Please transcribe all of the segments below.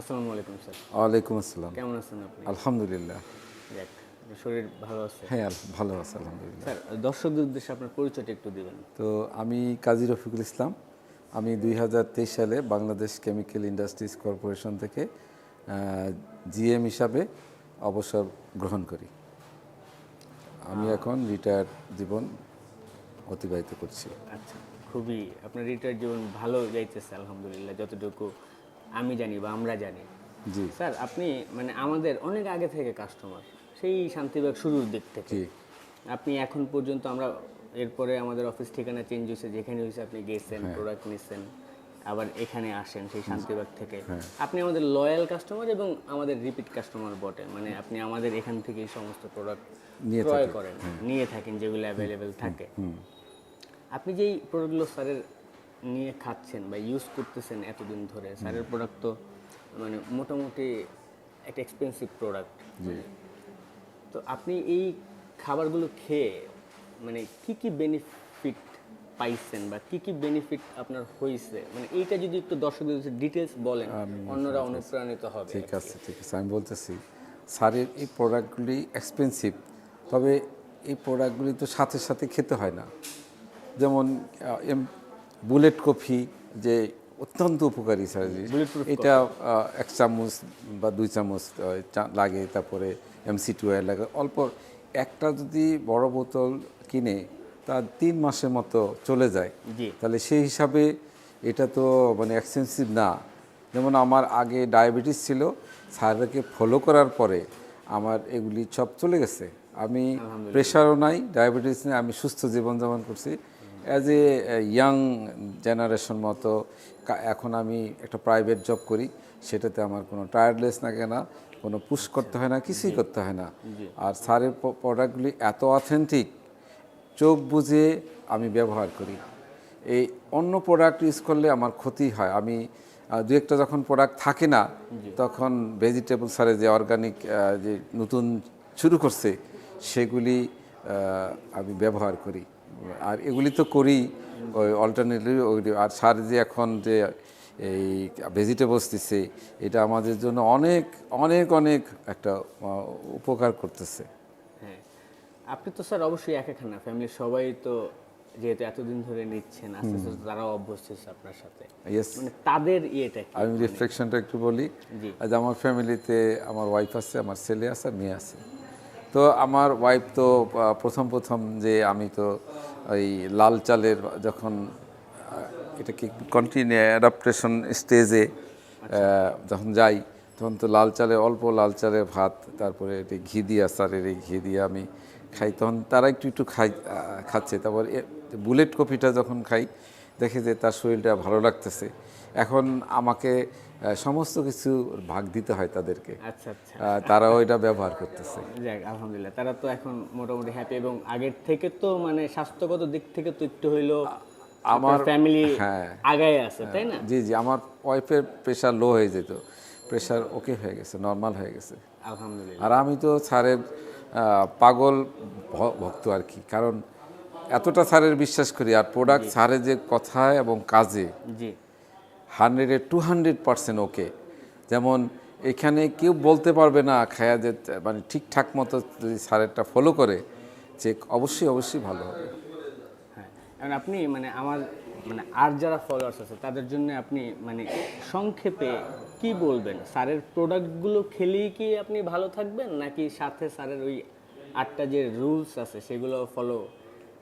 আসসালামু আলাইকুম স্যার। ওয়ালাইকুম আসসালাম। কেমন আছেন আপনি? আলহামদুলিল্লাহ। শরীর ভালো আছে। হ্যাঁ ভালো আছে আলহামদুলিল্লাহ। স্যার দর্শকদের উদ্দেশ্যে আপনার পরিচয়টা একটু দিবেন। তো আমি কাজী রফিকুল ইসলাম। আমি দুই হাজার তেইশ সালে বাংলাদেশ কেমিক্যাল ইন্ডাস্ট্রিজ কর্পোরেশন থেকে জিএম হিসাবে অবসর গ্রহণ করি। আমি এখন রিটায়ার জীবন অতিবাহিত করছি। আচ্ছা খুবই আপনার রিটায়ার জীবন ভালো যাইতেছে আলহামদুলিল্লাহ যতটুকু আমি জানি বা আমরা জানি। জি। স্যার আপনি মানে আমাদের অনেক আগে থেকে কাস্টমার সেই শান্তিবাগ শুরুর দিক থেকে। আপনি এখন পর্যন্ত আমরা এরপরে আমাদের অফিস ঠিকানা চেঞ্জ হয়েছে যেখানে হয়েছে আপনি গেছেন প্রোডাক্ট নিচ্ছেন আবার এখানে আসেন সেই শান্তিবাগ থেকে। আপনি আমাদের লয়াল কাস্টমার এবং আমাদের রিপিট কাস্টমার বটে। মানে আপনি আমাদের এখান থেকে সমস্ত প্রোডাক্ট নিয়ে ক্রয় করেন নিয়ে থাকেন যেগুলো অ্যাভেলেবেল থাকে। আপনি যেই প্রোডাক্টগুলো স্যারের নিয়ে খাচ্ছেন বা ইউজ করতেছেন এতদিন ধরে স্যারের প্রোডাক্ট তো মানে মোটামুটি একটা এক্সপেন্সিভ প্রোডাক্ট তো আপনি এই খাবারগুলো খেয়ে মানে কি কি বেনিফিট পাইছেন বা কি কি বেনিফিট আপনার হয়েছে মানে এইটা যদি একটু দর্শকদের ডিটেলস বলেন অন্যরা অনুপ্রাণিত হবে ঠিক আছে ঠিক আছে আমি বলতেছি সারের এই প্রোডাক্টগুলি এক্সপেন্সিভ তবে এই প্রোডাক্টগুলি তো সাথে সাথে খেতে হয় না। যেমন বুলেট কফি যে অত্যন্ত উপকারী স্যার এটা এক চামচ বা দুই চামচ লাগে তারপরে এমসি টুয়েল লাগে। অল্প একটা যদি বড় বোতল কিনে তা তিন মাসের মতো চলে যায়। তাহলে সেই হিসাবে এটা তো মানে এক্সপেন্সিভ না। যেমন আমার আগে ডায়াবেটিস ছিল স্যারকে ফলো করার পরে আমার এগুলি সব চলে গেছে। আমি প্রেশারও নাই ডায়াবেটিস নেই আমি সুস্থ জীবনযাপন করছি। অ্যাজ এ ইয়াং জেনারেশন মতো এখন আমি একটা প্রাইভেট জব করি সেটাতে আমার কোনো টায়ার্ডলেস না কেনা কোনো পুশ করতে হয় না কিছুই করতে হয় না। আর স্যারের প্রোডাক্টগুলি এত অথেন্টিক চোখ বুঝে আমি ব্যবহার করি। এই অন্য প্রোডাক্ট ইউজ করলে আমার ক্ষতি হয়। আমি দু একটা যখন প্রোডাক্ট থাকে না তখন ভেজিটেবল সারে যে অর্গানিক যে নতুন শুরু করছে সেগুলি আমি ব্যবহার করি। আর এগুলি তো করি ওই অল্টারনেটিভ আর সার যে এখন যে এই ভেজিটেবলস দিচ্ছে এটা আমাদের জন্য অনেক অনেক অনেক একটা উপকার করতেছে। হ্যাঁ। আপনি তো স্যার অবশ্যই একা খান না ফ্যামিলির সবাই তো যেহেতু এতদিন ধরে নিচ্ছেন আস্তে আস্তে তারাও অভ্যস্ত হচ্ছে আপনার সাথে। ইয়েস মানে তাদের ইয়েটা আমি রিফ্লেকশনটা একটু বলি। আজ আমার ফ্যামিলিতে আমার ওয়াইফ আছে আমার ছেলে আছে মেয়ে আছে। তো আমার ওয়াইফ তো প্রথম প্রথম যে আমি তো ওই লাল চালের যখন আহ, এটাকে কন্টিনিউ অ্যাডাপ্টেশন স্টেজে যখন যাই তখন তো লাল চালে অল্প লাল চালের ভাত তারপরে এটি ঘি দিয়া চালের এই ঘি দিয়ে আমি খাই তখন তারা একটু একটু খাই খাচ্ছে। তারপর বুলেট কপিটা যখন খাই দেখে যে তার শরীরটা ভালো লাগতেছে। এখন আমাকে সমস্ত কিছু ভাগ দিতে হয় তাদেরকে। আচ্ছা আচ্ছা। তারাও এটা ব্যবহার করতেছে। যাক আলহামদুলিল্লাহ তারা তো এখন মোটামুটি হ্যাপি এবং আগের থেকে তো মানে স্বাস্থ্যগত দিক থেকে তো একটু হইল আমার ফ্যামিলি হ্যাঁ। আগায় আছে তাই না? জি জি আমার ওয়াইফের প্রেশার লো হয়ে যেত। প্রেশার ওকে হয়ে গেছে নর্মাল হয়ে গেছে। আলহামদুলিল্লাহ। আর আমি তো স্যারের পাগল ভক্ত আর কি। কারণ এতটা স্যারের বিশ্বাস করি আর প্রোডাক্ট স্যারের যে কথায় এবং কাজে জি। হান্ড্রেডে টু হান্ড্রেড পার্সেন্ট ওকে। যেমন এখানে কেউ বলতে পারবে না খায়া যে মানে ঠিকঠাক মতো যদি স্যারেরটা ফলো করে, যে অবশ্যই অবশ্যই ভালো হবে। হ্যাঁ আপনি মানে আমার মানে আর যারা ফলোয়ার্স আছে, তাদের জন্য আপনি মানে সংক্ষেপে কি বলবেন? স্যারের প্রোডাক্টগুলো খেলেই কি আপনি ভালো থাকবেন? নাকি সাথে স্যারের ওই আটটা যে রুলস আছে, সেগুলো ফলো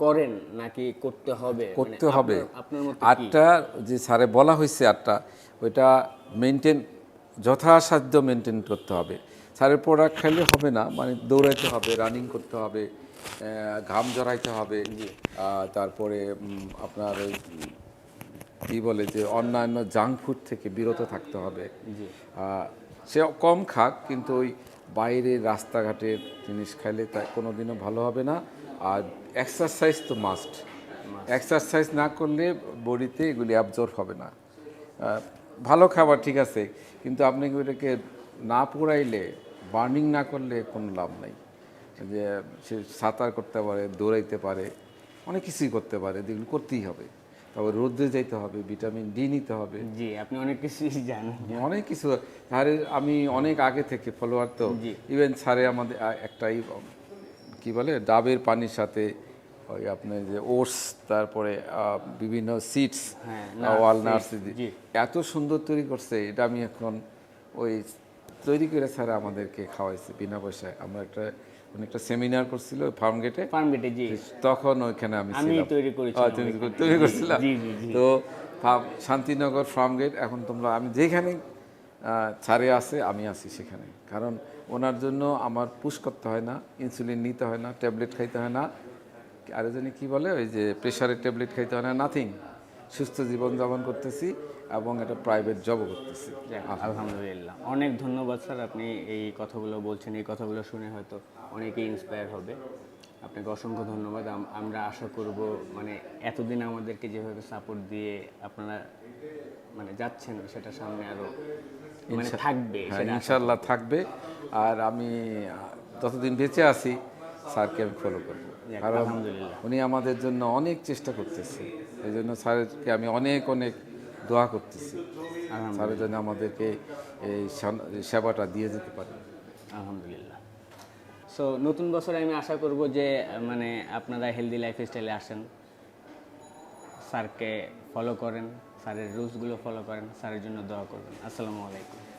করেন নাকি করতে হবে? মানে করতে হবে? আটটা যে স্যারে বলা হয়েছে আটটা ওইটা মেনটেন যথাসাধ্য মেনটেন করতে হবে। স্যারের প্রোডাক্ট খাইলে হবে না মানে দৌড়াইতে হবে রানিং করতে হবে ঘাম জড়াইতে হবে। তারপরে আপনার ওই কী বলে যে অন্যান্য জাঙ্ক ফুড থেকে বিরত থাকতে হবে। সে কম খাক কিন্তু ওই বাইরে রাস্তাঘাটের জিনিস খাইলে তা কোনোদিনও ভালো হবে না। আর এক্সারসাইজ তো মাস্ট এক্সারসাইজ না করলে বডিতে এগুলি অ্যাবজর্ব হবে না। ভালো খাবার ঠিক আছে কিন্তু আপনি ওইটাকে না পোড়াইলে বার্নিং না করলে কোনো লাভ নাই। যে সে সাঁতার করতে পারে দৌড়াইতে পারে অনেক কিছুই করতে পারে যেগুলো করতেই হবে। তারপর রোদ্রে যাইতে হবে ভিটামিন ডি নিতে হবে। জি আপনি অনেক কিছুই জানেন। অনেক কিছু। স্যারের আমি অনেক আগে থেকে ফলোয়ার তো। ইভেন স্যারে আমাদের একটাই কি বলে ডাবের পানির সাথে ওই আপনার যে ওটস তারপরে বিভিন্ন সিডস হ্যাঁ, ওয়ালনাটস। এত সুন্দর তৈরি করছে এটা আমি এখন ওই তৈরি করে স্যার আমাদেরকে খাওয়াইছে বিনা পয়সায়। আমরা একটা একটা সেমিনার করছিল ফার্ম গেটে ফার্ম গেটে জি। তখন ওইখানে আমি আমি তৈরি করেছিলাম তৈরি করছিলাম জি, জি, জি। তো শান্তিনগর ফার্ম গেট এখন তোমরা আমি যেখানে ছাড়ে আছে আমি আছি সেখানে। কারণ ওনার জন্য আমার পুশ করতে হয় না ইনসুলিন নিতে হয় না ট্যাবলেট খাইতে হয় না। আরও জানি কী বলে ওই যে প্রেশারের ট্যাবলেট খাইতে হয় না নাথিং সুস্থ জীবনযাপন করতেছি এবং একটা প্রাইভেট জবও করতেছি। আলহামদুলিল্লাহ। অনেক ধন্যবাদ স্যার আপনি এই কথাগুলো বলছেন এই কথাগুলো শুনে হয়তো অনেকেই ইন্সপায়ার হবে। আপনাকে অসংখ্য ধন্যবাদ। আমরা আশা করব মানে এতদিন আমাদেরকে যেভাবে সাপোর্ট দিয়ে আপনারা মানে যাচ্ছেন সেটা সামনে আরও মানে থাকবে হ্যাঁ ইনশাল্লাহ থাকবে। আর আমি যতদিন বেঁচে আছি স্যারকে আমি ফলো করব। কারণ আলহামদুলিল্লাহ। উনি আমাদের জন্য অনেক চেষ্টা করতেছে। এই জন্য স্যারকে আমি অনেক অনেক দোয়া করতেছি। স্যারের জন্য আমাদেরকে এই সেবাটা দিয়ে যেতে পারে। আলহামদুলিল্লাহ। সো নতুন বছরে আমি আশা করব যে মানে আপনারা হেলদি লাইফস্টাইলে আসেন স্যারকে ফলো করেন। স্যারের রুলসগুলো ফলো করেন স্যারের জন্য দোয়া করবেন। আসসালামু আলাইকুম।